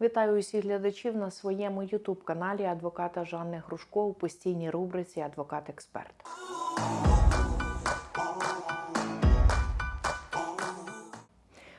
Вітаю усіх глядачів на своєму ютуб-каналі адвоката Жанни Грушко у постійній рубриці Адвокат-експерт.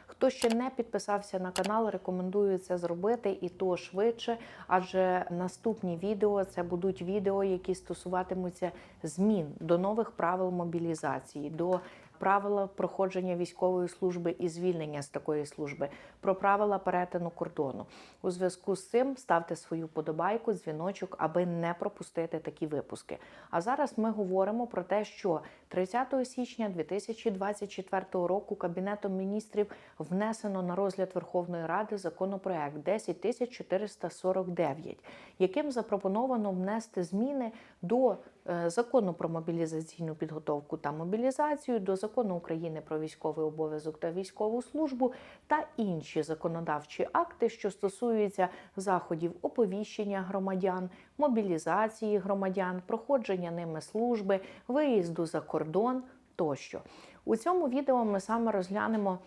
Хто ще не підписався на канал, рекомендую це зробити і то швидше, адже наступні відео це будуть відео, які стосуватимуться змін до нових правил мобілізації, до правила проходження військової служби і звільнення з такої служби, про правила перетину кордону. У зв'язку з цим ставте свою подобайку, дзвіночок, аби не пропустити такі випуски. А зараз ми говоримо про те, що 30 січня 2024 року Кабінетом міністрів внесено на розгляд Верховної Ради законопроект 10449, яким запропоновано внести зміни до закону про мобілізаційну підготовку та мобілізацію, до закону України про військовий обов'язок та військову службу та інші законодавчі акти, що стосуються заходів оповіщення громадян, мобілізації громадян, проходження ними служби, виїзду за кордон тощо. У цьому відео ми саме розглянемо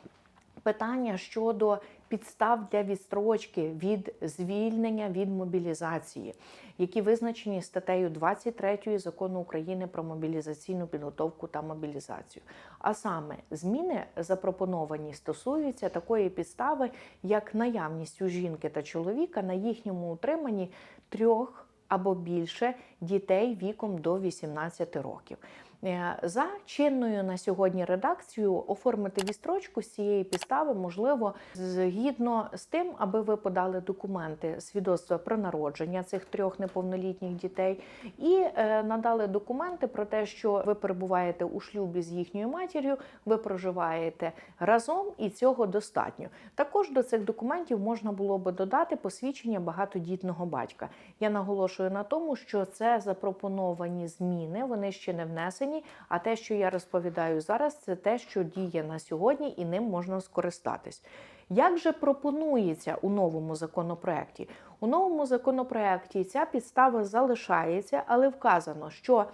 питання щодо підстав для відстрочки від звільнення від мобілізації, які визначені статтею 23 закону України про мобілізаційну підготовку та мобілізацію. А саме зміни запропоновані стосуються такої підстави, як наявність у жінки та чоловіка на їхньому утриманні трьох або більше дітей віком до 18 років. Е, За чинною на сьогодні редакцією оформити відстрочку з цієї підстави можливо згідно з тим, аби ви подали документи свідоцтва про народження цих трьох неповнолітніх дітей, і е, надали документи про те, що ви перебуваєте у шлюбі з їхньою матір'ю, ви проживаєте разом, і цього достатньо. Також до цих документів можна було би додати посвідчення багатодітного батька. Я наголошую на тому, що це запропоновані зміни, вони ще не внесені. А те, що я розповідаю зараз, це те, що діє на сьогодні, і ним можна скористатись. Як же пропонується у новому законопроекті? У новому законопроекті ця підстава залишається, але вказано, що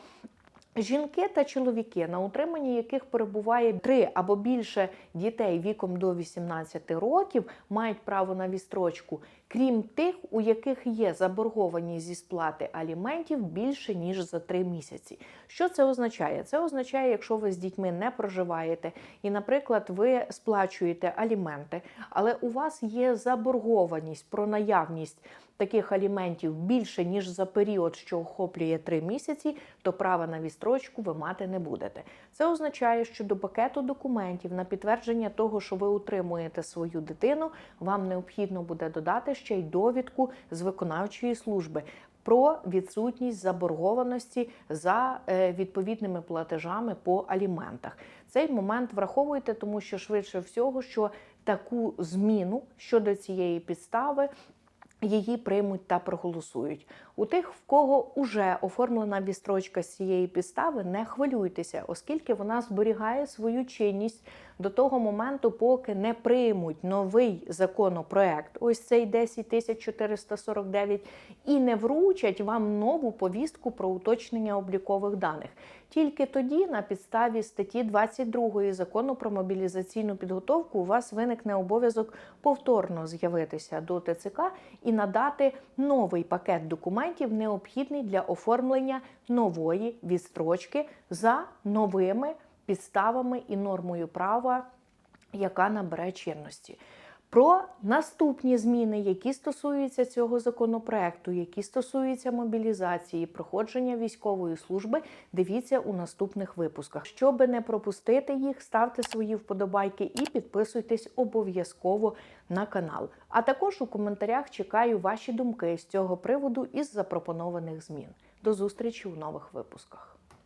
Жінки та чоловіки, на утриманні яких перебуває три або більше дітей віком до 18 років, мають право на відстрочку, крім тих, у яких є заборгованість зі сплати аліментів більше ніж за три місяці. Що це означає? Це означає, якщо ви з дітьми не проживаєте, і, наприклад, ви сплачуєте аліменти, але у вас є заборгованість про наявність таких аліментів більше ніж за період, що охоплює три місяці, то права на відстрочку ви мати не будете. Це означає, що до пакету документів на підтвердження того, що ви утримуєте свою дитину, вам необхідно буде додати ще й довідку з виконавчої служби. Про відсутність заборгованості за е, відповідними платежами по аліментах. Цей момент враховуйте, тому що швидше всього, що таку зміну щодо цієї підстави її приймуть та проголосують. У тих, в кого вже оформлена вістрочка з цієї підстави, не хвилюйтеся, оскільки вона зберігає свою чинність до того моменту, поки не приймуть новий законопроект, ось цей 10449, і не вручать вам нову повістку про уточнення облікових даних. Тільки тоді, на підставі статті 22 закону про мобілізаційну підготовку, у вас виникне обов'язок повторно з'явитися до ТЦК і надати новий пакет документів, необхідний для оформлення нової відстрочки за новими підставами і нормою права, яка набере чинності. Про наступні зміни, які стосуються цього законопроекту, які стосуються мобілізації, проходження військової служби, дивіться у наступних випусках. Щоби не пропустити їх, ставте свої вподобайки і підписуйтесь обов'язково на канал. А також у коментарях чекаю ваші думки з цього приводу із запропонованих змін. До зустрічі у нових випусках.